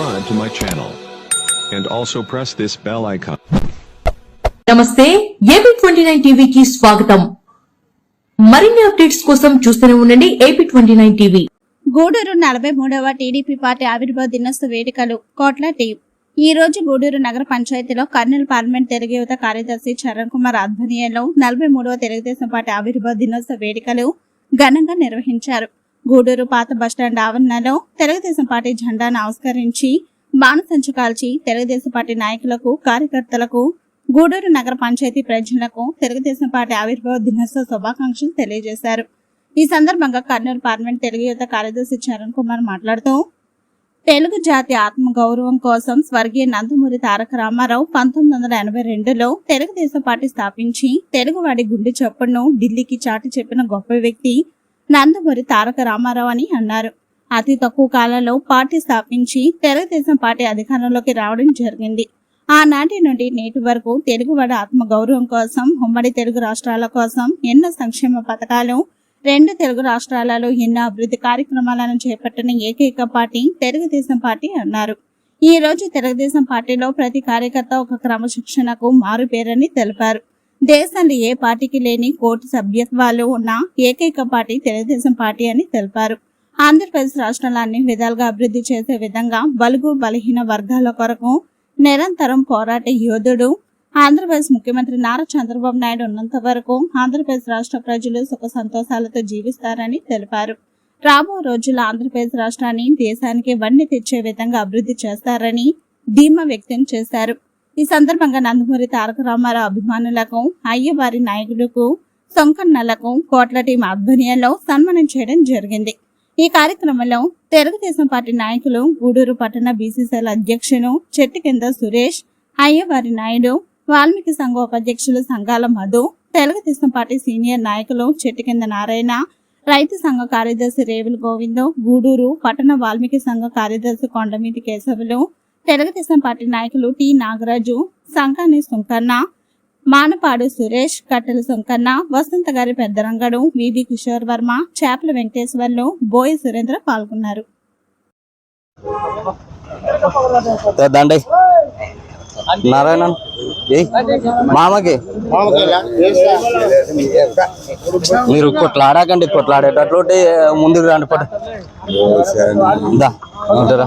subscribe to my channel. And also press this bell icon. నమస్తే AP twenty nine టీవీకి స్వాగతం మరిన్ని updates కోసం చూస్తూనే ఉండండి AP twenty nine TV Gudur నలభై మూడవ టీడీపీ పార్టీ ఆవిర్భావ దినోత్సవ వేడుకలు కోట్ల టీం ఈ రోజు గూడూరు నగర పంచాయతీలో కర్నూలు పార్లమెంట్ తెలుగు యువత కార్యదర్శి చరణ్ కుమార్ ఆధ్వర్యంలో నలభై మూడవ తెలుగుదేశం పార్టీ ఆవిర్భావ దినోత్సవ వేడుకలు ఘనంగా నిర్వహించారు గూడూరు పాత బస్టాండ్ ఆవరణలో తెలుగుదేశం పార్టీ జెండాను ఆవిష్కరించి బాణసంచు కాల్చి తెలుగుదేశం పార్టీ నాయకులకు కార్యకర్తలకు గూడూరు నగర పంచాయతీ ప్రజలకు తెలుగుదేశం పార్టీ ఆవిర్భావ దినోత్సవ శుభాకాంక్షలు తెలియజేశారు. ఈ సందర్భంగా కర్నూలు పార్లమెంట్ తెలుగు యువత కార్యదర్శి చరణ్ కుమార్ మాట్లాడుతూ తెలుగు జాతి ఆత్మ గౌరవం కోసం స్వర్గీయ నందమూరి తారక రామారావు పంతొమ్మిది వందల ఎనభై రెండులో తెలుగుదేశం పార్టీ స్థాపించి తెలుగువాడి గుండె చప్పుడును ఢిల్లీకి చాటి చెప్పిన గొప్ప వ్యక్తి నందమూరి తారక రామారావు అని అన్నారు. అతి తక్కువ కాలంలో పార్టీ స్థాపించి తెలుగుదేశం పార్టీ అధికారంలోకి రావడం జరిగింది. ఆనాటి నుండి నేటి వరకు తెలుగువాడ ఆత్మ గౌరవం కోసం ఉమ్మడి తెలుగు రాష్ట్రాల కోసం ఎన్నో సంక్షేమ పథకాలు రెండు తెలుగు రాష్ట్రాలలో ఎన్నో అభివృద్ధి కార్యక్రమాలను చేపట్టిన ఏకైక పార్టీ తెలుగుదేశం పార్టీ అన్నారు. ఈ రోజు తెలుగుదేశం పార్టీలో ప్రతి కార్యకర్త ఒక క్రమశిక్షణకు మారు పేరని తెలిపారు. దేశంలో ఏ పార్టీకి లేని కోటి సభ్యత్వాలు ఉన్న ఏకైక పార్టీ తెలుగుదేశం పార్టీ అని తెలిపారు. ఆంధ్రప్రదేశ్ రాష్ట్రంలో అన్ని విధాలుగా అభివృద్ధి చేసే విధంగా బలుగు బలహీన వర్గాల కొరకు నిరంతరం పోరాట యోధుడు ఆంధ్రప్రదేశ్ ముఖ్యమంత్రి నారా చంద్రబాబు నాయుడు ఉన్నంత వరకు ఆంధ్రప్రదేశ్ రాష్ట్ర ప్రజలు సుఖ సంతోషాలతో జీవిస్తారని తెలిపారు. రాబో రోజుల్లో ఆంధ్రప్రదేశ్ రాష్ట్రాన్ని దేశానికి వన్నె తెచ్చే విధంగా అభివృద్ధి చేస్తారని ధీమా వ్యక్తం చేశారు. ఈ సందర్భంగా నందమూరి తారక రామారావు అభిమానులకు అయ్యవారి నాయకులకు సొంకన్నలకు కోట్ల టీం ఆధ్వర్యంలో సన్మానం చేయడం జరిగింది. ఈ కార్యక్రమంలో తెలుగుదేశం పార్టీ నాయకులు గూడూరు పట్టణ బీసీసీల అధ్యక్షులు చెట్టు కింద సురేష్ అయ్యవారి నాయుడు వాల్మీకి సంఘ ఉపాధ్యక్షులు సంఘాల మధు తెలుగుదేశం పార్టీ సీనియర్ నాయకులు చెట్టు కింద నారాయణ రైతు సంఘ కార్యదర్శి రేవులు గోవిందం గూడూరు పట్టణ వాల్మీకి సంఘ కార్యదర్శి కొండమీతి కేశవులు తెలుగుదేశం పార్టీ నాయకులు టి నాగరాజు సంకాని సుంకన్న మానపాడు సురేష్ కట్టెల సుంకన్న వసంత గారి పెద్దరంగడు వివి కిషోర్ వర్మ చేపల వెంకటేశ్వర్లు బోయ సురేంద్ర పాల్గొన్నారు. దండే. నారాయణ మామకి? మీరు కొట్లాడాకండి కొట్లాడేటట్లు ముందుకు రండి పట్టు ఉంటారా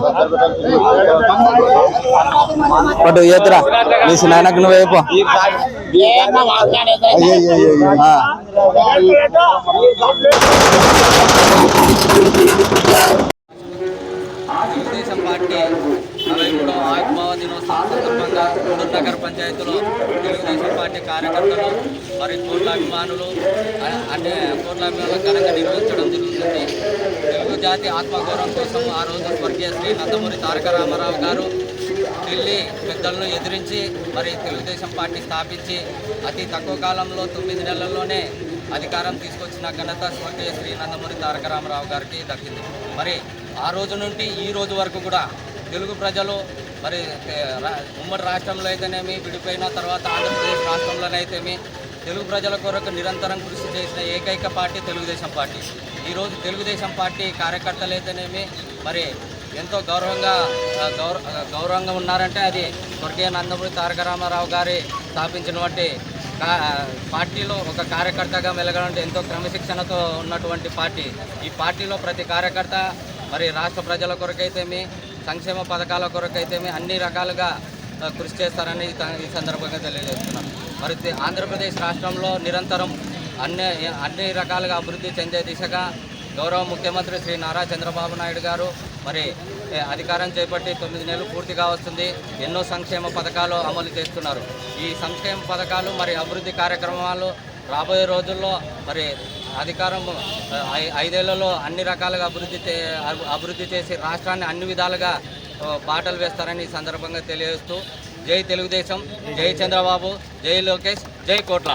పట్టు ఎత్తురా నీ నాయనకు నువ్వు అయిపో తెలుగుదేశం పార్టీ నలభై మూడవ ఆవిర్భావ దినోత్సవం సందర్భంగా గూడూరు నగర పంచాయతీలో తెలుగుదేశం పార్టీ కార్యకర్తలు మరియు కోట్ల అభిమానులు అంటే కోట్ల అభిమానులు ఘనంగా నిర్వహించారు జాతి ఆత్మగౌరవం కోసం ఆ రోజు స్వర్గీయ శ్రీ నందమూరి తారక రామారావు గారు ఢిల్లీ పెద్దలను ఎదిరించి మరి తెలుగుదేశం పార్టీ స్థాపించి అతి తక్కువ కాలంలో తొమ్మిది నెలల్లోనే అధికారం తీసుకొచ్చిన ఘనత స్వర్గీయ శ్రీ నందమూరి తారక రామారావు గారికి దక్కింది. మరి ఆ రోజు నుండి ఈ రోజు వరకు కూడా తెలుగు ప్రజలు మరి రా- ఉమ్మడి రాష్ట్రంలో అయితేనేమి విడిపోయిన తర్వాత ఆంధ్రప్రదేశ్ రాష్ట్రంలోనైతేమి తెలుగు ప్రజల కొరకు నిరంతరం కృషి చేసిన ఏకైక పార్టీ తెలుగుదేశం పార్టీ. ఈరోజు తెలుగుదేశం పార్టీ కార్యకర్తలు అయితేనేమి మరి ఎంతో గౌరవంగా గౌర గౌరవంగా ఉన్నారంటే అది స్వర్గీయ నందమూరి తారక రామారావు గారి స్థాపించినటువంటి కా- పార్టీలో ఒక కార్యకర్తగా మెలగడం ఎంతో క్రమశిక్షణతో ఉన్నటువంటి పార్టీ. ఈ పార్టీలో ప్రతి కార్యకర్త మరి రాష్ట్ర ప్రజల కొరకైతేమి సంక్షేమ పథకాల కొరకైతేమి అన్ని రకాలుగా కృషి చేస్తారని ఈ సందర్భంగా తెలియజేస్తున్నాం. మరి ఆంధ్రప్రదేశ్ రాష్ట్రంలో నిరంతరం అన్ని అన్ని రకాలుగా అభివృద్ధి చెందే దిశగా గౌరవ ముఖ్యమంత్రి శ్రీ నారా చంద్రబాబు నాయుడు గారు మరి అధికారం చేపట్టి తొమ్మిది నెలలు పూర్తిగా వస్తుంది ఎన్నో సంక్షేమ పథకాలు అమలు చేస్తున్నారు. ఈ సంక్షేమ పథకాలు మరి అభివృద్ధి కార్యక్రమాలు రాబోయే రోజుల్లో మరి అధికారం ఐ- ఐదేళ్ళలో అన్ని రకాలుగా అభివృద్ధి అభివృద్ధి చేసి రాష్ట్రాన్ని అన్ని విధాలుగా బాటలు వేస్తారని ఈ సందర్భంగా తెలియజేస్తూ జై తెలుగుదేశం జై చంద్రబాబు జై లోకేష్ జై కోట్ల.